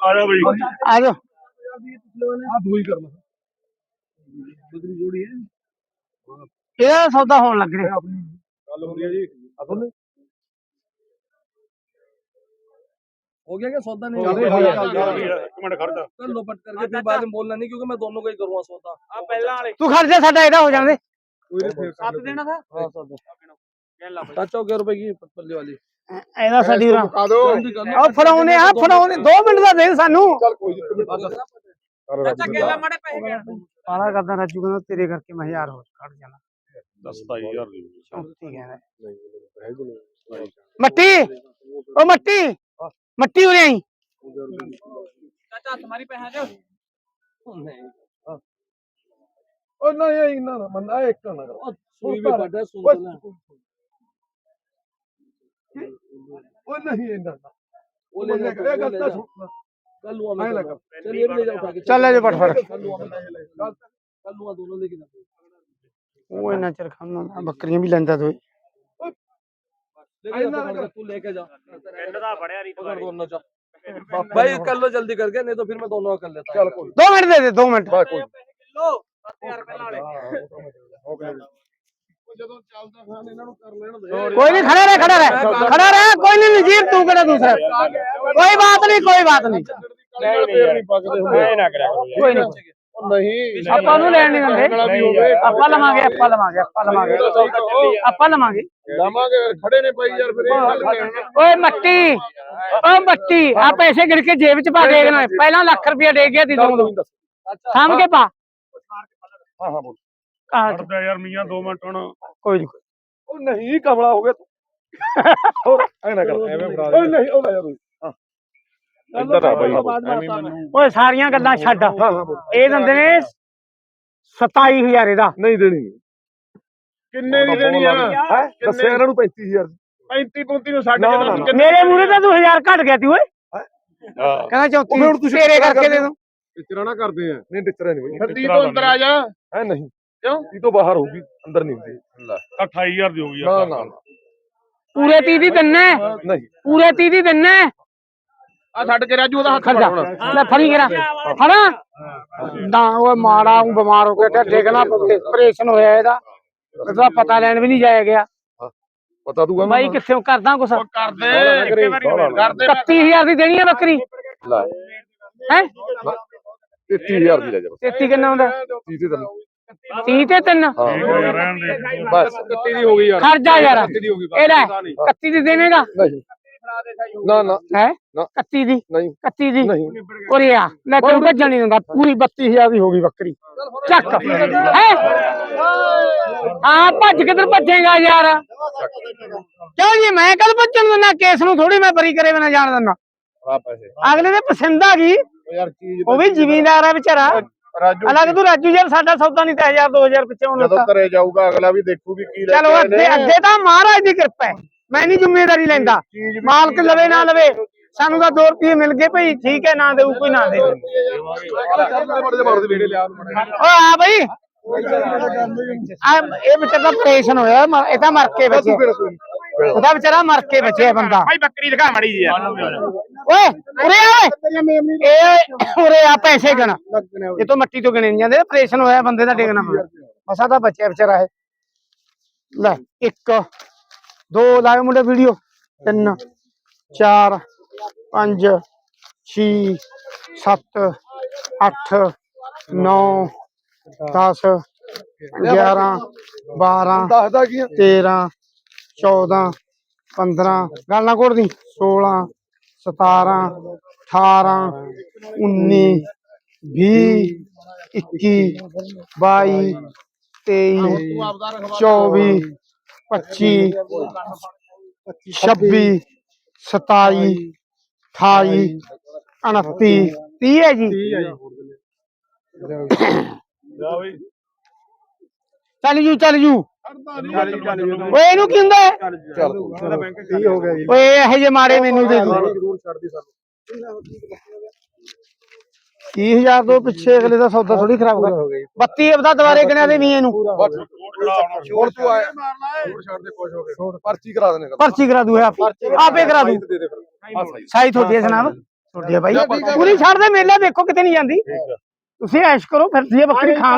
ਆ ਜਾ ਬਈ ਆ ਜਾਓ ਆ ਦੂਈ ਕਰਨਾ ਬਦਰੀ ਜੋੜੀ ਹੈ ਇਹਦਾ ਸੌਦਾ ਹੋਣ ਲੱਗ ਰਿਹਾ ਗੱਲ ਹੋ ਰਹੀ ਹੈ ਜੀ ਅਸਲ हो गया क्या सौदा नहीं ਚੱਲ हो ਰਿਹਾ, गया ਚੱਲ ਰਿਹਾ, ਚੱਲ ਰਿਹਾ। ਇੱਕ ਮਿੰਟ ਖੜ ਜਾ कर लो बट करके फिर बाद में बोलना नहीं क्योंकि मैं दोनों का ही करूंगा सौदा ਆ ਪਹਿਲਾਂ ਵਾਲੇ ਤੂੰ ਖਰਚਾ ਸਾਡਾ ਇਹਦਾ ਹੋ ਜਾਂਦੇ ਸੱਤ ਦੇਣਾ ਥਾ हाँ सौदा ਕਹਿ ਲਾ ਬਈ चाचा क्या रुपए की पल्ले वाली ਇਹਦਾ ਸਾਡੀ ਰਾਂ ਮੁਕਾ ਦਿਓ। ਆ ਫੜਾਉਨੇ ਆ ਫੜਾਉਨੇ 2 ਮਿੰਟ ਦਾ ਦੇ ਸਾਨੂੰ। ਚੱਲ ਕੋਈ ਨਹੀਂ ਤੂੰ ਬਸ। ਕਰ ਰੱਬ ਦੀ ਕਿੱਲਾ ਮਾੜੇ ਪੈਸੇ ਗਿਆ ਪਾਲਾ ਕਰਦਾ ਰਾਜੂ ਕਹਿੰਦਾ ਤੇਰੇ ਕਰਕੇ ਮੈਂ ਯਾਰ ਹੋਰ ਕੱਢ ਜਾਣਾ। ਦੱਸ ਭਾਈ ਯਾਰ ਠੀਕ ਹੈ। ਮੱਟੀ! ਉਹ ਮੱਟੀ! ਮੱਟੀ ਉਰੇ ਆਈ। ਚਾਚਾ ਤੁਹਾਡੀ ਪੈਸੇ ਦਿਓ ਉਹ ਨਹੀਂ ਇਹ ਨਾ ਮੰਨਾ ਇੱਕ ਨਾ ਕਰੋ। ਉਹ ਵੱਡਾ ਸੂਟ ਨਾ वो नहीं ले कल मैं चल ये ले चल ले फटाफट। कल मैं कल दोनों लेके ना वो ना बकरियाँ भी लेंदा तू तू लेके जा। नहीं पकड़ दोनों जा। भाई कर लो जल्दी करके नहीं तो फिर मैं दोनों कर लेता। चल दो मिनट दे दे दो मिनट। ਜਦੋਂ ਚੱਲਦਾ ਖਾਨ ਇਹਨਾਂ ਨੂੰ ਕਰ ਲੈਣ ਦੇ। ਕੋਈ ਨਹੀਂ ਖੜਾ ਰਹਿ ਖੜਾ ਰਹਿ। ਖੜਾ ਰਹਿ ਕੋਈ ਨਹੀਂ ਨਜੀਬ ਤੂੰ ਕਿਹੜਾ ਦੂਸਰਾ? ਕੋਈ ਬਾਤ ਨਹੀਂ ਕੋਈ ਬਾਤ ਨਹੀਂ ਨਹੀਂ ਨਾ ਕਰਿਆ ਕੋਈ ਨਹੀਂ। ਨਹੀਂ ਆਪਾਂ ਨੂੰ ਲੈਣ ਨਹੀਂ ਦਿੰਦੇ। ਆਪਾਂ ਲਵਾਂਗੇ ਆਪਾਂ ਲਵਾਂਗੇ ਆਪਾਂ ਲਵਾਂਗੇ। ਆਪਾਂ ਲਵਾਂਗੇ। ਲਾਵਾਂਗੇ ਫਿਰ ਖੜੇ ਨੇ ਭਾਈ ਯਾਰ ਫਿਰ ਓਏ ਮੱਟੀ। ਓ ਮੱਟੀ। ਆ ਪੈਸੇ ਗਿਣ ਕੇ ਜੇਬ ਚ ਪਾ ਦੇਖਣਾ ਪਹਿਲਾਂ ਲੱਖ ਰੁਪਇਆ ਦੇ ਗਿਆ ਤੀ ਤੂੰ। ਸਾਂਭ ਕੇ ਪਾ। ਹਾਂ ਹਾਂ ਬੋਲ। ਖੜਦਾ ਯਾਰ ਮੀਆਂ 2 ਮਿੰਟ ਹੁਣ। ਕੋਈ ਨਹੀਂ ਉਹ ਨਹੀਂ ਕਮਲਾ ਹੋ ਗਿਆ ਤੂੰ। ਹੋਰ ਐ ਨਾ ਕਰ ਐਵੇਂ ਫੜਾ ਓਏ ਨਹੀਂ ਉਹ ਲੈ ਯਾਰ ਹਾਂ। ਇੱਧਰ ਆ ਬਾਈ। ਐਵੇਂ ਮੈਨੂੰ ਓਏ ਸਾਰੀਆਂ ਗੱਲਾਂ ਛੱਡ। ਇਹ ਦਿੰਦੇ ਨੇ 27000 ਇਹਦਾ। ਨਹੀਂ ਦੇਣੀ। ਕਿੰਨੇ ਦੀ ਦੇਣੀ ਆ? ਹੈ? ਦੱਸਿਆ ਇਹਨਾਂ ਨੂੰ 35000 35 35 ਨੂੰ ਛੱਡ ਕੇ ਦੱਸ ਮੇਰੇ ਮੂਹਰੇ ਤਾਂ ਤੂੰ 1000 ਘਟ ਗਿਆ ਤੀ ਓਏ। ਹਾਂ? ਕਹਿੰਦਾ ਉਹ ਹੁਣ 34 ਤੁਸੀਂ ਤੇਰੇ ਕਰਕੇ ਦੇ ਦੂੰ। ਟਿਚਰਾ ਨਾ ਕਰਦੇ ਆ। ਨਹੀਂ ਟਿਚਰਾ ਨਹੀਂ ਫਿਰ ਤੀਹ ਤੋਂ ਅੰਦਰ ਆ ਜਾ ਹੈ ਨਹੀਂ। ਕਿਉਂ? ਤੀ ਤੋਂ ਬਾਹਰ ਹੋਊਗੀ ਅੰਦਰ ਨਹੀਂ ਹੁੰਦੀ। 28000 ਦੀ ਹੋ ਗਈ ਨਾ ਨਾ। ਪੂਰੇ 30 ਦੀ ਦਿੰਨੇ? ਨਹੀਂ। ਪੂਰੇ 30 ਦੀ ਦਿੰਨੇ? ਆ ਛੱਡ ਕੇ ਰਾਜੂ ਉਹਦਾ ਖੜ ਜਾ। ਲੈ ਫੜੀ ਕਰਾ ਫੜਾ। ਨਾ ਉਹ ਮਾੜਾ ਉਹ ਬਿਮਾਰ ਹੋ ਗਿਆ ਤੇ ਡੇਗਣਾ ਆਪਰੇਸ਼ਨ ਹੋਇਆ ਇਹਦਾ। ਇਹਦਾ ਪਤਾ ਲੈਣ ਵੀ ਨਹੀਂ ਜਾਇਆ ਗਿਆ। ਪਤਾ ਤੂੰ ਬਾਈ ਕਿੱਥੇ ਕਰਦਾ ਕੁਛ ਕਰਦੇ ਇੱਕੇ ਵਾਰੀ ਕਰਦੇ 31000 ਦੀ ਦੇਣੀ ਹੈ ਬੱਕਰੀ। ਲੈ। ਹੈ? 33000 ਦੀ ਲੈ ਜਾ 33 ਕਿੰਨਾ ਹੁੰਦਾ 30 ਤੇ 30 ਤੇ 3 ਹਾਂ। ਯਾਰ ਰਹਿਣ ਦੇ। ਬਸ। 31 ਦੀ ਹੋ ਗਈ ਯਾਰ। ਖਰਚਾ ਯਾਰ। 31 ਦੀ ਹੋ ਗਈ ਇਹ ਲੈ 31 ਦੀ ਦੇਵੇਂਗਾ? ਨਾ ਨਾ। ਹੈ? ਨਾ। 31 ਦੀ? ਨਹੀਂ। 31 ਦੀ? ਨਹੀਂ। ਉਰੇ ਆ। ਮੈਂ ਤੈਨੂੰ ਭੱਜਣ ਨਹੀਂ ਦਿੰਦਾ। ਪੂਰੀ 32000 ਦੀ ਹੋ ਗਈ ਬੱਕਰੀ। ਚੱਕ। ਹੈ? ਆ ਭੱਜ ਕਿੱਧਰ ਭੱਜੇਗਾ ਯਾਰ। ਕਿਉਂ ਜੀ? ਮੈਂ ਕਦ ਭੱਜਣ ਦਿੰਦਾ। ਕੇਸ ਨੂੰ ਥੋੜੀ ਮੈਂ ਬਰੀ ਕਰੇ ਬਿਨਾ ਜਾਣ ਦਿੰਦਾ। ਆ ਪੈਸੇ। ਅਗਲੇ ਦੇ ਪਸੰਦ ਆ ਗਈ। ਚੀਜ਼ ਉਹ ਵੀ ਜ਼ਿਮੀਂਦਾਰ ਆ ਵਿਚਾਰਾ। ਰਾਜੂ ਅਲੱਗ ਤੂੰ ਰਾਜੂ ਯਾਰ ਸਾਡਾ ਸੌਦਾ ਨਹੀਂ ਤਾਂ 1000 2000 ਪਿੱਛੇ ਹੁਣ ਜਦੋਂ ਘਰੇ ਜਾਊਗਾ ਅਗਲਾ ਵੀ ਦੇਖੂ ਵੀ ਕੀ ਲੈ ਚਲੋ ਅੱਗੇ। ਅੱਗੇ ਤਾਂ ਮਹਾਰਾਜ ਦੀ ਕਿਰਪਾ ਹੈ। ਮੈਂ ਨਹੀਂ ਜ਼ਿੰਮੇਵਾਰੀ ਲੈਂਦਾ। ਮਾਲਕ ਲਵੇ ਨਾ ਲਵੇ। ਸਾਨੂੰ ਤਾਂ 2 ਰੁਪਏ ਮਿਲ ਗਏ ਭਈ ਠੀਕ ਹੈ ਨਾ ਦੇਊ ਕੋਈ ਨਾ ਦੇ ਓ ਆ ਬਈ। ਆ ਇਹ ਵਿਚਾਰਾ ਆਪਰੇਸ਼ਨ ਹੋਇਆ ਮ- ਇਹ ਤਾਂ ਮਰ ਕੇ ਬਚਿਆ। ਉਹਦਾ ਵਿਚਾਰਾ ਮਰ ਕੇ ਬਚਿਆ ਬੰਦਾ। ਭਾਈ ਬੱਕਰੀ ਦਿਖਾ ਮੜੀ ਜੀ ਯਾਰ ਓਏ ਉਰੇ ਆ ਓਏ। ਇਹ ਉਰੇ ਆ ਪੈਸੇ ਗਣ ਇਹ ਤੋਂ ਮੱਟੀ ਤੋਂ ਗਿਣੇ ਨਹੀਂ ਜਾਂਦੇ ਆਪਰੇਸ਼ਨ ਹੋਇਆ ਬੰਦੇ ਦਾ ਡਿੱਗਣਾ ਮਸਾ ਤਾਂ ਬਚਿਆ ਵਿਚਾਰਾ ਇਹ। ਲੈ ਇੱਕ ਦੋ ਲਾਏ ਮੁੰਡੇ ਵੀਡੀਓ ਤਿੰਨ ਚਾਰ ਪੰਜ ਛੇ ਸੱਤ ਅੱਠ ਨੌ 10 11 12 ਦੱਸਦਾ ਕੀ ਆ? 13 14 15 ਗੱਲ ਨਾ ਕੋੜ ਦੀ 16 17 18 19 20 21 22 23 24 25 26 27 28 29 30 ਹੈ ਜੀ। ਬਈ ਚੱਲ ਜੂ ਚੱਲ ਜੂ। ਓਏ ਇਹਨੂੰ ਕੀ ਹੁੰਦਾ ਹੈ? ਚੱਲ ਕੀ ਹੋ ਗਿਆ ਜੀ? ਓਏ ਇਹੋ ਜਿਹੇ ਮਾੜੇ ਮੈਨੂੰ ਦੇ ਦੂ ਜ਼ਰੂਰ ਛੱਡ ਦੀ ਸਾਨੂੰ। 30000 ਤੋਂ ਪਿੱਛੇ ਅਗਲੇ ਦਾ ਸੌਦਾ ਥੋੜੀ ਖਰਾਬ ਕਰ 32 ਅਬਦਾ ਦੁਬਾਰੇ ਗਿਣਿਆ ਦੇ ਮੀਏ ਨੂੰ ਹੋਰ ਤੂੰ ਆਇਆ ਹੋਰ ਛੱਡ ਦੇ ਖੁਸ਼ ਹੋ ਕੇ। ਪਰਚੀ ਕਰਾ ਦੇਣੇ ਪਰਚੀ ਕਰਾ ਦੂ ਇਹ ਆਪ- ਆਪੇ ਕਰਾ ਦੂ। ਦੇ ਦੇ ਫਿਰ। ਆ ਸਹੀ ਸਾਈ। ਤੁਹਾਡੀ ਹੈ ਜਨਾਬ। ਛੋਟਿਆ ਬਾਈ ਪੂਰੀ ਛੱਡ ਦੇ ਮੇਲਾ ਦੇਖੋ ਕਿਤੇ ਨਹੀਂ ਜਾਂਦੀ। ਤੁਸੀਂ ਐਸ਼ ਕਰੋ ਫਿਰ ਤੁਸੀਂ ਇਹ ਬੱਕਰੀ ਖਾਣ